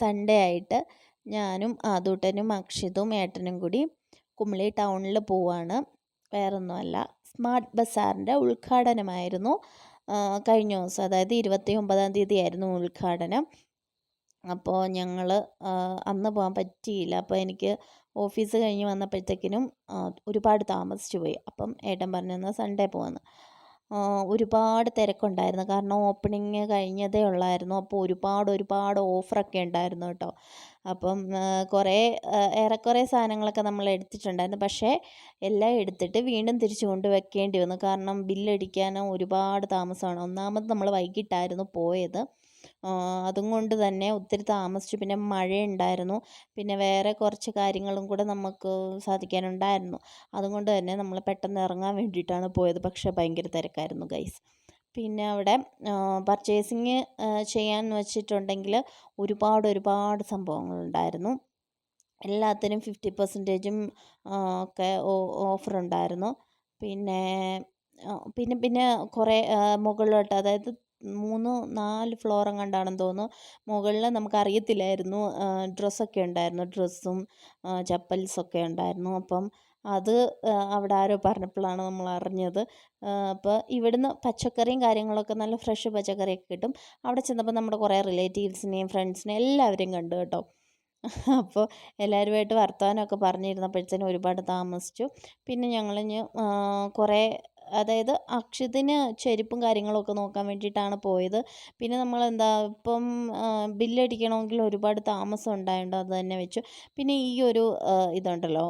Sunday ആയിട്ട് ഞാനും ആദൂട്ടനും അക്ഷിതും ഏട്ടനും കൂടി കുമളി ടൗണിൽ പോവാണ്. വേറൊന്നുമല്ല സ്മാർട്ട് ബസാറിന്റെ ഉദ്ഘാടനമായിരുന്നു. കഴിഞ്ഞ ദിവസം അതായത് ഇരുപത്തി ഒമ്പതാം തീയതി ആയിരുന്നു ഉദ്ഘാടനം അപ്പോൾ ഞങ്ങൾ അന്ന് പോകാൻ പറ്റിയില്ല. അപ്പോൾ എനിക്ക് ഓഫീസ് കഴിഞ്ഞ് വന്നപ്പോഴത്തേക്കിനും ഒരുപാട് താമസിച്ചു പോയി അപ്പം ഏട്ടൻ പറഞ്ഞു എന്നാൽ സൺഡേ പോകാമെന്ന് ഒരുപാട് തിരക്കുണ്ടായിരുന്നു. കാരണം ഓപ്പണിങ് കഴിഞ്ഞതേ ഉള്ളായിരുന്നു. അപ്പോൾ ഒരുപാട് ഒരുപാട് ഓഫറൊക്കെ ഉണ്ടായിരുന്നു കേട്ടോ. അപ്പം കുറേ ഏറെക്കുറെ സാധനങ്ങളൊക്കെ നമ്മൾ എടുത്തിട്ടുണ്ടായിരുന്നു. പക്ഷേ എല്ലാം എടുത്തിട്ട് വീണ്ടും തിരിച്ചു കൊണ്ട് വെക്കേണ്ടി വന്നു. കാരണം ബില്ലടിക്കാനും ഒരുപാട് താമസമാണ്. ഒന്നാമത് നമ്മൾ വൈകിട്ടായിരുന്നു പോയത്. ആ, അതും കൊണ്ട് തന്നെ ഒത്തിരി താമസിച്ചു. പിന്നെ മഴയുണ്ടായിരുന്നു. പിന്നെ വേറെ കുറച്ച് കാര്യങ്ങളും കൂടെ നമുക്ക് സാധിക്കാനുണ്ടായിരുന്നു. അതുകൊണ്ട് തന്നെ നമ്മൾ പെട്ടെന്ന് ഇറങ്ങാൻ വേണ്ടിയിട്ടാണ് പോയത്. പക്ഷേ ഭയങ്കര തിരക്കായിരുന്നു ഗൈസ് പിന്നെ അവിടെ പർച്ചേസിങ് ചെയ്യാൻ വെച്ചിട്ടുണ്ടെങ്കിൽ ഒരുപാട് ഒരുപാട് സംഭവങ്ങളുണ്ടായിരുന്നു എല്ലാത്തിനും ഫിഫ്റ്റി പെർസെന്റേജും ഒക്കെ ഓഫർ ഉണ്ടായിരുന്നു. പിന്നെ പിന്നെ പിന്നെ കുറേ മുകളിലോട്ട് അതായത് മൂന്ന് നാല് ഫ്ലോർ എങ്ങാണ്ടാണെന്ന് തോന്നുന്നു. മുകളിൽ നമുക്കറിയത്തില്ലായിരുന്നു ഡ്രസ്സൊക്കെ ഉണ്ടായിരുന്നു. ഡ്രസ്സും ചപ്പൽസൊക്കെ ഉണ്ടായിരുന്നു. അപ്പം അത് അവിടെ ആരോ പറഞ്ഞപ്പോഴാണ് നമ്മൾ അറിഞ്ഞത്. അപ്പോൾ ഇവിടുന്ന് പച്ചക്കറിയും കാര്യങ്ങളൊക്കെ നല്ല ഫ്രഷ് പച്ചക്കറിയൊക്കെ കിട്ടും. അവിടെ ചെന്നപ്പോൾ നമ്മുടെ കുറേ റിലേറ്റീവ്സിനെയും ഫ്രണ്ട്സിനെയും എല്ലാവരെയും കണ്ടു കേട്ടോ. അപ്പോൾ എല്ലാവരുമായിട്ട് വർത്തമാനമൊക്കെ പറഞ്ഞിരുന്നപ്പോഴത്തേനും ഒരുപാട് താമസിച്ചു. പിന്നെ ഞങ്ങൾ കുറേ അതായത് അക്ഷിതിന് ചെരുപ്പും കാര്യങ്ങളൊക്കെ നോക്കാൻ വേണ്ടിയിട്ടാണ് പോയത്. പിന്നെ നമ്മൾ എന്താ ഇപ്പം ബില്ലടിക്കണമെങ്കിൽ ഒരുപാട് താമസം ഉണ്ടായതുകൊണ്ട് അത് തന്നെ വെച്ചു. പിന്നെ ഈ ഒരു ഇതുണ്ടല്ലോ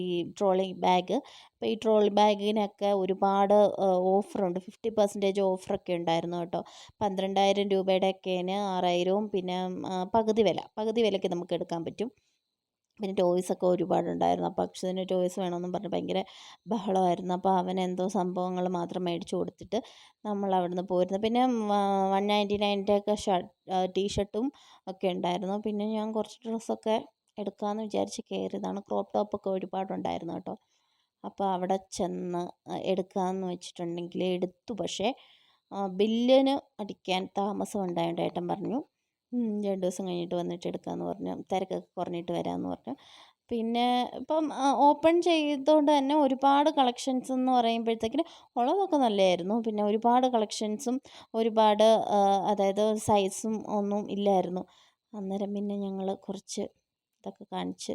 ഈ ട്രോളി ബാഗ്. അപ്പോൾ ഈ ട്രോളി ബാഗിനൊക്കെ ഒരുപാട് ഓഫറുണ്ട്. ഫിഫ്റ്റി പെർസെന്റേജ് ഓഫറൊക്കെ ഉണ്ടായിരുന്നു കേട്ടോ. പന്ത്രണ്ടായിരം രൂപയുടെയൊക്കെന് ആറായിരവും പിന്നെ പകുതി വില. പകുതി വിലയ്ക്ക് നമുക്ക് എടുക്കാൻ പറ്റും. പിന്നെ ടോയ്സ് ഒക്കെ ഒരുപാടുണ്ടായിരുന്നു. അപ്പോൾ അക്ഷതിന് ടോയ്സ് വേണമെന്നും പറഞ്ഞ് ഭയങ്കര ബഹളമായിരുന്നു. അപ്പോൾ അവൻ എന്തോ സംഭവങ്ങൾ മാത്രം മേടിച്ചു കൊടുത്തിട്ട് നമ്മൾ അവിടുന്ന് പോയിരുന്നു പിന്നെ വൺ നയന്റി നയന്റെ ഒക്കെ ഷർട്ട് ടീഷർട്ടും ഒക്കെ ഉണ്ടായിരുന്നു. പിന്നെ ഞാൻ കുറച്ച് ഡ്രസ്സൊക്കെ എടുക്കാമെന്ന് വിചാരിച്ച് കയറിയതാണ്. ക്രോപ്പ് ടോപ്പൊക്കെ ഒരുപാടുണ്ടായിരുന്നു കേട്ടോ. അപ്പോൾ അവിടെ ചെന്ന് എടുക്കാമെന്ന് വെച്ചിട്ടുണ്ടെങ്കിൽ എടുത്തു. പക്ഷേ ബില്ലിന് അടിക്കാൻ താമസം ഉണ്ടായതുകൊണ്ട് ഏട്ടൻ പറഞ്ഞു രണ്ട് ദിവസം കഴിഞ്ഞിട്ട് വന്നിട്ട് എടുക്കാമെന്ന് പറഞ്ഞു. തിരക്കൊക്കെ കുറഞ്ഞിട്ട് വരാമെന്ന് പറഞ്ഞു. പിന്നെ ഇപ്പം ഓപ്പൺ ചെയ്തതുകൊണ്ട് തന്നെ ഒരുപാട് കളക്ഷൻസ് എന്ന് പറയുമ്പോഴത്തേക്കിന് ഉള്ളതൊക്കെ നല്ലതായിരുന്നു പിന്നെ ഒരുപാട് കളക്ഷൻസും ഒരുപാട് അതായത് സൈസും ഒന്നും ഇല്ലായിരുന്നു. അന്നേരം പിന്നെ ഞങ്ങൾ കുറച്ച് ഇതൊക്കെ കാണിച്ച്